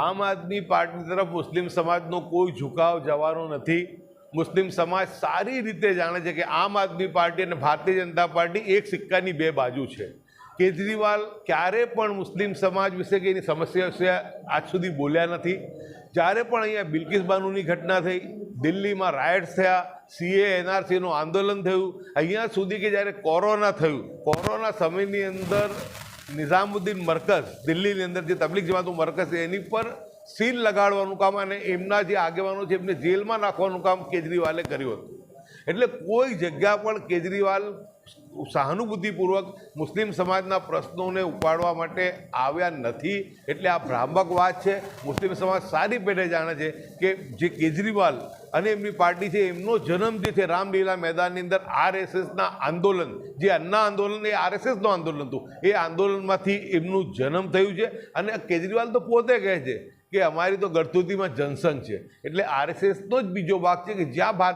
આમ આદમી પાર્ટી તરફ મુસ્લિમ સમાજનો કોઈ ઝુકાવ જવાનો નથી. મુસ્લિમ સમાજ સારી રીતે જાણે છે કે આમ આદમી પાર્ટી અને ભારતીય જનતા પાર્ટી એક સિક્કાની બે બાજુ છે. કેજરીવાલ ક્યારે પણ મુસ્લિમ સમાજ વિશે કે એની સમસ્યા વિશે આજ સુધી બોલ્યા નથી. જ્યારે પણ અહીંયા બિલકિસ બાનુની ઘટના થઈ, દિલ્હીમાં રાયટ્સ થયા, સીએ, એનઆરસીનું આંદોલન થયું. અહીંયા સુધી કે જ્યારે કોરોના થયું, કોરોના સમયની અંદર નિઝામુદ્દીન મરકઝ, દિલ્હીની અંદર જે તબલીગ જમાતનું મરકઝ છે, એની પર સીલ લગાડવાનું કામ અને એમના જે આગેવાનો છે, એમને જેલમાં નાખવાનું કામ કેજરીવાલે કર્યું હતું. એટલે કોઈ જગ્યા પણ કેજરીવાલ સહાનુભૂતિપૂર્વક મુસ્લિમ સમાજના પ્રશ્નોને ઉપાડવા માટે આવ્યા નથી. એટલે આ ભ્રામક વાત છે. મુસ્લિમ સમાજ સારી પેઢે જાણે છે કે જે કેજરીવાલ અને એમની પાર્ટી છે, એમનો જન્મ જે છે રામલીલા મેદાનની અંદર આરએસએસના આંદોલન, જે અન્ના આંદોલન, એ આરએસએસનું આંદોલન હતું. એ આંદોલનમાંથી એમનું જન્મ થયું છે અને કેજરીવાલ તો પોતે કહે છે કે અમારી તો ગળથુતીમાં જનસંઘ છે. એટલે આરએસએસનો જ બીજો ભાગ છે કે જ્યાં ભારત